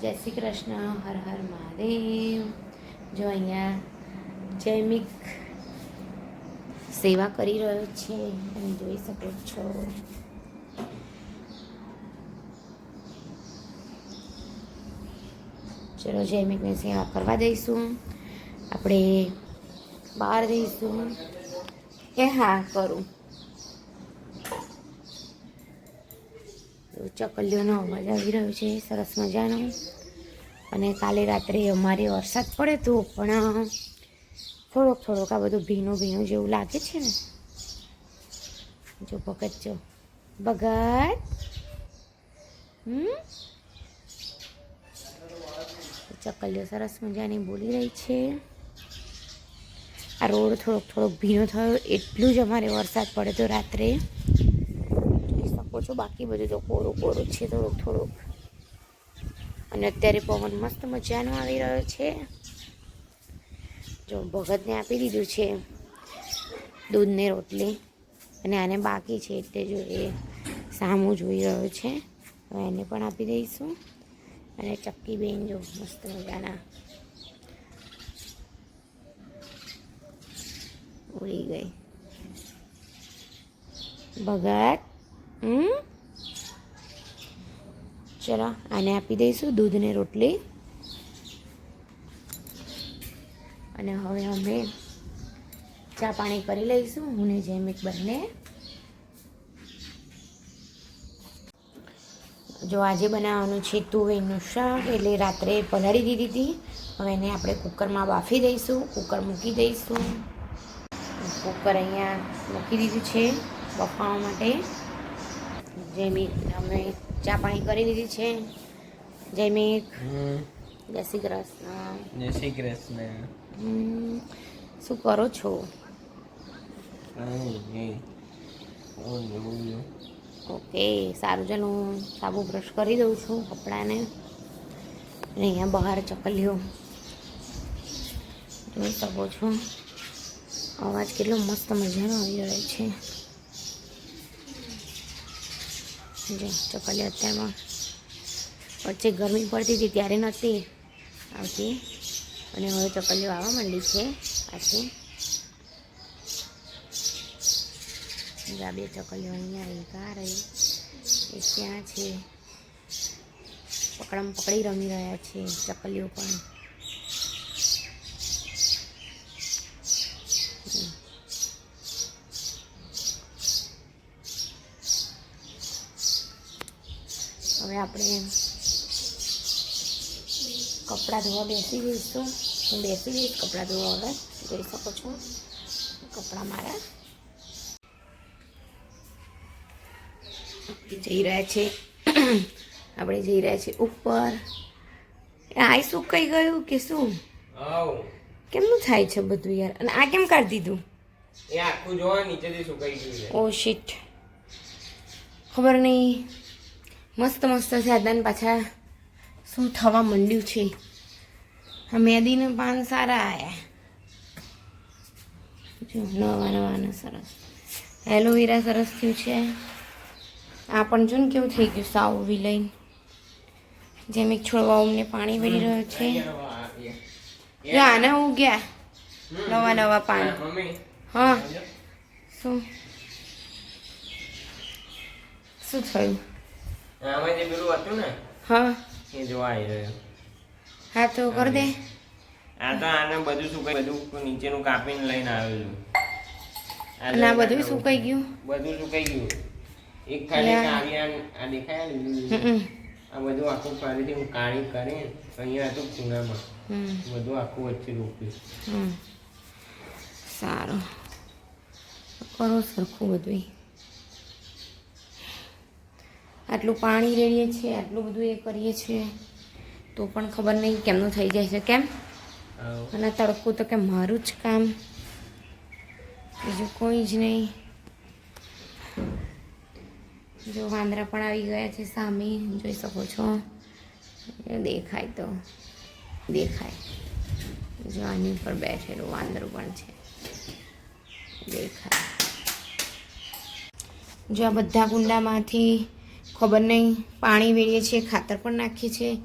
જય શ્રી કૃષ્ણ, હર હર મહાદેવ. જો અહીંયા જૈમિક સેવા કરી રહ્યો છે, તમે જોઈ શકો છો. ચલો જૈમિકને સેવા કરવા દઈશું. આપણે બહાર જઈશું. કે હા, કરું. ચકલીઓનો અવાજ આવી રહ્યો છે, સરસ મજાનો. અને કાલે રાત્રે અમારે વરસાદ પડે તો પણ થોડોક થોડોક આ બધું ભીનું ભીનું જેવું લાગે છે ને. જો ભગત જો. ભગત? હમ? ચકલીઓ સરસ મજાની બોલી રહી છે. આ રોડ થોડોક થોડોક ભીનો થયો, એટલું જ અમારે વરસાદ પડે તો રાત્રે. શકો છો. બાકી બધું તો કોરું કોરું છે, થોડુંક થોડુંક. અને અત્યારે પવન મસ્ત મજાનો આવી રહ્યો છે. જો ભગતને આપી દીધું છે દૂધને રોટલી. અને આને બાકી છે એટલે જો એ સામું જોઈ રહ્યો છે. તો એને પણ આપી દઈશું. અને ચક્કી બેન જો મસ્ત મજાના ઉડી ગઈ. ભગત. હમ? ચલો, આને આપી દઈશું, દૂધને રોટલી. અને હવે અમે ચા પાણી કરી લઈશું, હું ને જૈમિક બંને. જો આજે બનાવવાનું છે તુવેરનું શાક, એટલે રાત્રે પલાળી દીધી હતી. હવે એને આપણે કુકરમાં બાફી દઈશું, કુકર મૂકી દઈશું. કુકર અહીંયા મૂકી દીધું છે બફાવા માટે. જૈમિક અમે ચા પાણી કરી દીધી છે. જયમી જય શ્રી કૃષ્ણ. જય શ્રી કૃષ્ણ. શું કરો છું. ઓકે સારું. ચાલો હું સાબુ બ્રશ કરી દઉં છું કપડાને. અને અહીંયા બહાર ચકલીઓ જોઈ શકો છો. અવાજ કેટલો મસ્ત મજાનો આવી રહ્યો છે. જો ચકલીઓ અત્યારમાં વચ્ચે ગરમી પડતી હતી, ત્યારે નહોતી આવતી. અને હવે ચકલીઓ આવવા માંડી છે પાછી બે ચકલીઓ અહીંયા એક આ રહી. એક ત્યાં છે? પકડમ પકડી રમી રહ્યા છે ચકલીઓ પણ હવે આપણે કપડાં ધોવા બેસી જઈશું. હું બેસી જઈશ કપડાં ધોવા હવે જોઈ શકો છો. કપડાં મારા જઈ રહ્યા છે. આપણે જઈ રહ્યા છીએ ઉપર. આ કઈ ગયું કે શું? કેમનું થાય છે બધું યાર? અને આ કેમ કાઢી દીધું? એ આખું જોવા નીચેથી સુકાઈ ગયું ઓ શિટ. ખબર નહીં. મસ્ત મસ્ત છે. પાછા શું થવા માંડ્યું છે? આ મેદીના પાન સારા આવ્યા જો, નવા નવાના સરસ. એલોવેરા સરસ થયું છે. આ પણ જો ને કેવું થઈ ગયું સાવ વિલઈન જેમ એક છોડવા અમને પાણી વળી રહ્યો છે. આના ઉગ્યા. નવા નવા પાન. હા. શું? શું થયું? આમાં જે પેલું હતું ને? હા. એ જોવા આવી રહ્યો. હા તો કરી દે. આ તો આને બધું સુકાઈ બધું નીચેનું કાપીને લઈને આવેલું. અને આ બધું સુકાઈ ગયું? બધું સુકાઈ ગયું. એક ખાલી. કાળિયા આ દેખાય ને? આ બધું આખું ફરીથી હું કાળી કરીને અહીંયા હતું ખૂણામાં. બધું આખું વચ્ચે રોપ્યું. સારું. કરો સરખું બધું આટલું પાણી રેડીએ છીએ આટલું બધું એ કરીએ છીએ. તો પણ ખબર નહીં કેમનું થઈ જાય છે કેમ? અને તડકવું તો કે મારું જ કામ. બીજું કોઈ જ નહીં. જો વાંદરા પણ આવી ગયા છે સામે જોઈ શકો છો. દેખાય તો. દેખાય. જો આની ઉપર બેઠેલું વાંદરું પણ છે. દેખાય. જો આ બધા કુંડામાંથી ખબર નહીં. પાણી વેળીએ છીએ, ખાતર પણ નાખીએ છીએ.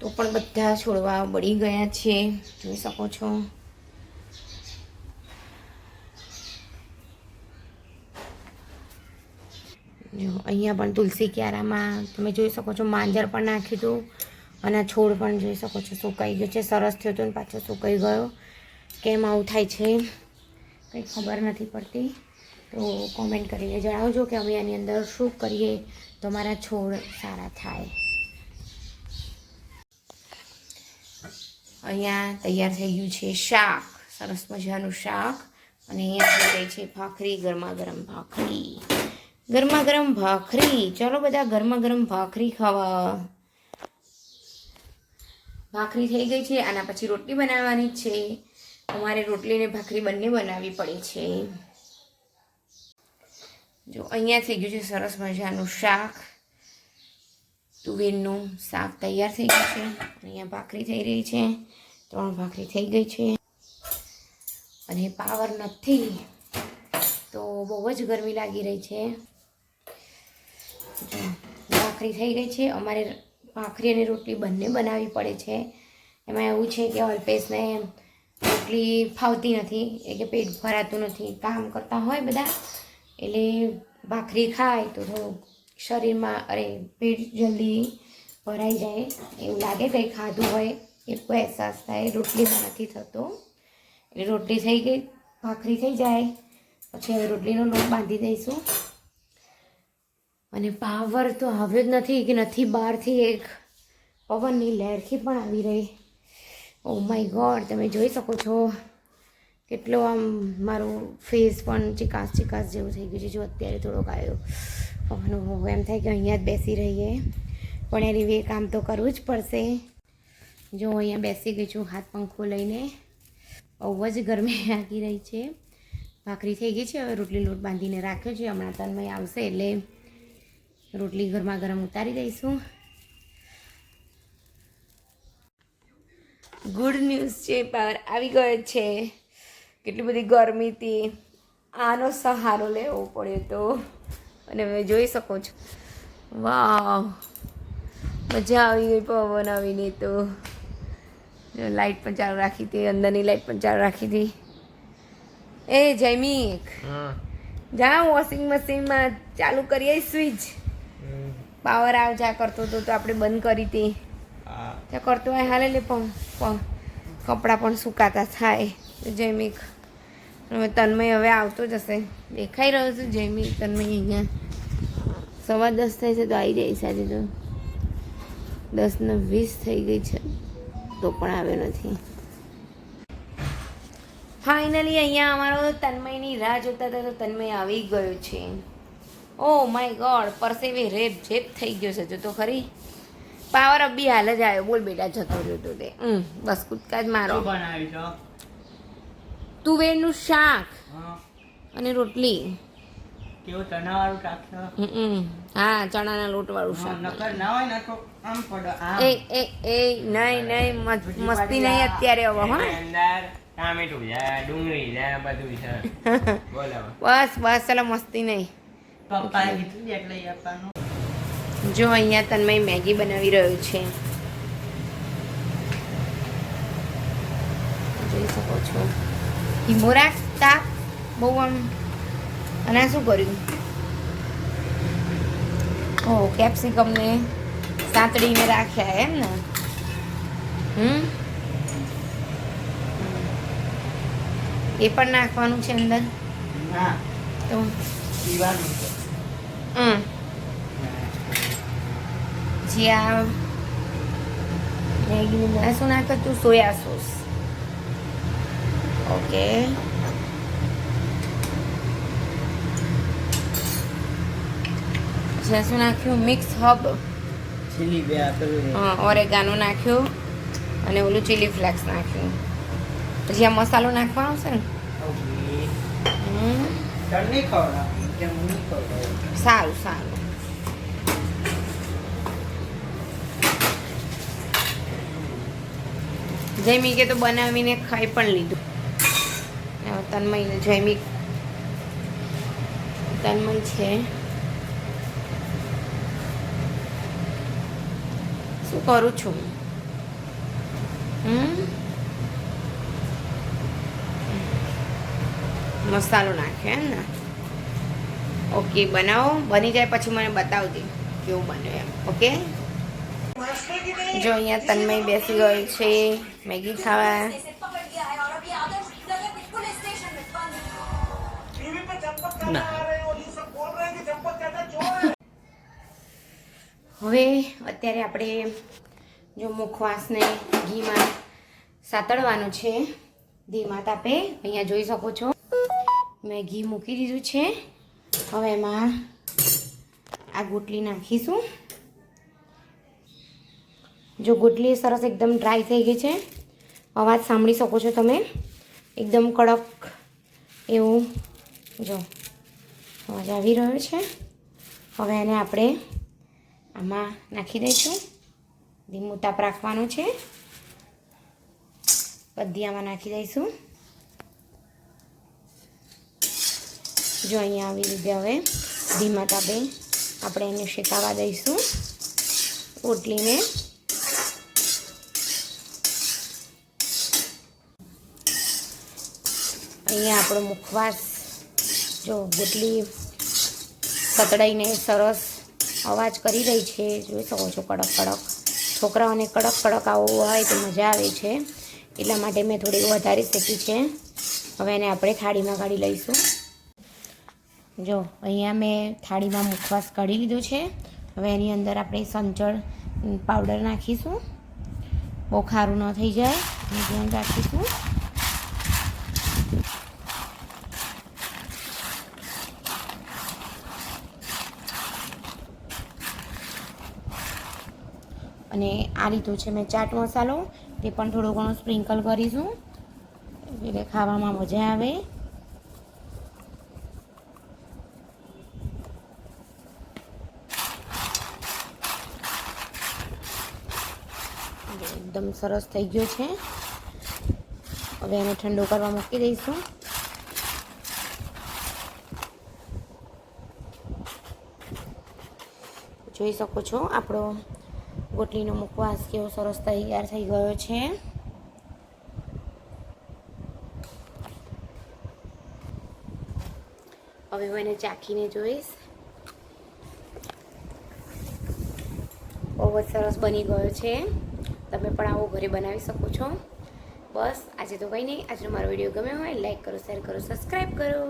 તો પણ બધા છોડવા બળી ગયા છે. જોઈ શકો છો. જો, અહીંયા પણ તુલસી ક્યારામાં તમે જોઈ શકો છો, માંજર પણ નાખ્યું હતું અને છોડ પણ જોઈ શકો છો. સુકાઈ ગયો છે, સરસ થયો હતો ને પાછો સુકાઈ ગયો. કેમ આવું થાય છે? કંઈ ખબર નથી પડતી. તો કોમેન્ટ કરીને જણાવજો કે અમે આની અંદર શું કરીએ તો મારા છોડ સારા થાય. અહીંયા તૈયાર થઈ ગયું છે શાક. સરસ મજાનું શાક. અને અહીંયા થઈ છે ભાખરી ગરમા ગરમ ભાખરી. ગરમા ગરમ ભાખરી. ચલો બધા ગરમા ગરમ ભાખરી ખાવા. ભાખરી થઈ ગઈ છે, આના પછી રોટલી બનાવવાની છે. અમારે રોટલી ને ભાખરી બંને બનાવવી પડે છે. જો અહીંયા થઈ ગયું છે સરસ મજાનું શાક. તુવેરનું શાક તૈયાર થઈ ગયું છે. અહીંયા ભાખરી થઈ રહી છે. ત્રણ ભાખરી થઈ ગઈ છે. અને પાવર નથી. તો બહુ જ ગરમી લાગી રહી છે. ભાખરી થઈ ગઈ છે. અમારે ભાખરી અને રોટલી બંને બનાવવી પડે છે. એમાં એવું છે કે અલ્પેશને રોટલી ફાવતી નથી. એ કે પેટ ભરાતું નથી. કામ કરતા હોય બધા. એટલે ભાખરી ખાય તો થોડું શરીરમાં, અરે, પેટ જલ્દી ભરાઈ જાય. એવું લાગે કંઈ ખાધું હોય. એટલો અહેસાસ થાય રોટલીમાં નથી થતો. એટલે રોટલી થઈ ગઈ, ભાખરી થઈ જાય. પછી હવે રોટલીનો લોટ બાંધી દઈશું. અને પાવર તો આવ્યો જ નથી કે નથી બહારથી એક પવનની લહેરથી પણ આવી રહી. ઓ માય ગોડ તમે જોઈ શકો છો. કેટલો આમ મારું ફેસ પણ ચિકાસ ચિકાસ જેવું થઈ ગયું છે. જો અત્યારે થોડોક આવ્યો પવન એમ થાય કે અહીંયા જ બેસી રહીએ. પણ એ રીવે કામ તો કરવું જ પડશે. જો અહીંયા બેસી ગઈ છું, હાથ પંખો લઈને. બહુ જ ગરમી લાગી રહી છે. ભાખરી થઈ ગઈ છે, હવે રોટલી લોટ બાંધીને રાખ્યો છે. હમણાં તન્મય આવશે એટલે રોટલી ગરમા ગરમ ઉતારી દઈશું. ગુડ ન્યૂઝ છે પાવર આવી ગયો છે. કેટલી બધી ગરમી હતી આનો સહારો લેવો પડ્યો તો. અને હવે જોઈ શકો છો. વાવ. મજા આવી ગઈ પવન આવીને તો. લાઈટ પણ ચાલુ રાખી હતી અંદરની લાઈટ પણ ચાલુ રાખી હતી. એ જૈમિક જા વોશિંગ મશીનમાં ચાલુ કરીએ સ્વિચ. પાવર આવ જા કરતો હતો તો આપણે બંધ કરી હતી. ત્યાં કરતો હોય હાલે લે પણ કપડાં પણ સુકાતા થાય. જૈમિક હવે તન્મય હવે આવતો જ હશે. દેખાઈ રહ્યો છે જૈમિક તન્મય અહીંયા. સવા દસ થાય છે તો આવી જાય આજે તો. દસ ને વીસ થઈ ગઈ છે તો પણ આવ્યો નથી. ફાઇનલી અહીંયા અમારો તન્મયની રાહ જોતા હતા તો તન્મય આવી ગયો છે. ઓ માય ગોડ પરસેવે રેપ જેપ થઈ ગયો છે. જો તો ખરી. પાવર બી હાલ જ આવ્યો. બોલ બેટા, જતો રહ્યો તો તે. બસ કૂદકા જ મારો તુવેરનું શાક અને રોટલી. કેવું ચણાવાળું શાક છે? હા ચણાના લોટવાળું શાક. નકર ના હોય ને તો આમ પડો. એ એ એ નહીં નહીં મસ્ત- નહીં અત્યારે હવે હો. ટામેટું છે ડુંગળી છે બધું છે. બસ બસ ચાલો મસ્તી નહીં. પપ્પાએ કીધું એટલે આપવાનું. જો અહીંયા તન્મય મેગી બનાવી રહ્યો છે. જોઈ શકો છો. ધીમો રાખ તાપ બહુ આમ અને આ શું કર્યું ઓ કેપ્સિકમને સાંતળીને રાખ્યા એમ ને? હમ? એ પણ નાખવાનું છે અંદર? ના. તો? પીવાનું છે. હમ. જે આ મેગીની શું નાખતું તું સોયા સોસ. ઓકે જે શું નાખ્યું મિક્સ હબ. ચીલી બે આપેલું ઓરેગાનો નાખ્યું અને ઓલું ચીલી ફ્લેક્સ નાખ્યું. પછી આ મસાલો નાખવાનો છે ને? સારું સારું ખવડાવવાની? કે હું તો બનાવીને ખાઈ પણ લીધું. તન્મય જૈમિક તન્મય છે. શું કરું છું? હમ? મસાલો નાખે એમ ને? ઓકે, બનાવો. બની જાય પછી મને બતાવજે કેવું બન્યું એમ. ઓકે? જો અહીંયા તન્મય બેસી ગયો છે. મેગી ખાવા. હવે અત્યારે આપણે જો મુખવાસને ઘીમાં સાતળવાનું છે. ધીમા તાપે અહીંયા જોઈ શકો છો. મેં ઘી મૂકી દીધું છે. હવે એમાં આ ગુટલી નાખીશું. જો ગુટલી સરસ એકદમ ડ્રાય થઈ ગઈ છે. અવાજ સાંભળી શકો છો તમે. એકદમ કડક એવું. જો. અવાજ આવી રહ્યો છે. હવે એને આપણે આમાં નાખી દઈશું. ધીમું તાપ રાખવાનું છે. બધી આમાં નાખી દઈશું. જો અહીંયા આવી રીતે હવે ધીમા તાપે આપણે એને શેકાવા દઈશું. રોટલીને અહીંયા આપણો મુખવાસ જો ગોટલી સતડાઈને સરસ અવાજ કરી રહી છે. જોઈ શકો છો, કડક કડક. છોકરાઓને કડક કડક આવવું હોય તો મજા આવે છે. એટલા માટે મેં થોડીક વધારે શેકી છે. હવે એને આપણે થાળીમાં કાઢી લઈશું. જો, અહીંયા મેં થાળીમાં મુખવાસ કાઢી લીધો છે. હવે એની અંદર આપણે સંચળ પાવડર નાખીશું. બહુ ખારું ન થઈ જાય. ધ્યાન રાખીશું. અને આ લીધો છે મેં ચાટ મસાલો. તે પણ થોડો ઘણો સ્પ્રિંકલ કરીશું. એટલે ખાવામાં મજા આવે. એકદમ સરસ થઈ ગયો છે. હવે એને ઠંડો કરવા મૂકી દઈશું. જોઈ શકો છો આપણો ગોટલીનો મુખવાસ કેવો સરસ તૈયાર થઈ ગયો છે. હવે હું એને ચાખીને જોઈશ. બહુ જ સરસ બની ગયો છે. તમે પણ આવો ઘરે બનાવી શકો છો. બસ, આજે તો કંઈ નહીં. આજનો મારો વીડિયો ગમ્યો હોય, લાઈક કરો, શેર કરો, સબસ્ક્રાઈબ કરો.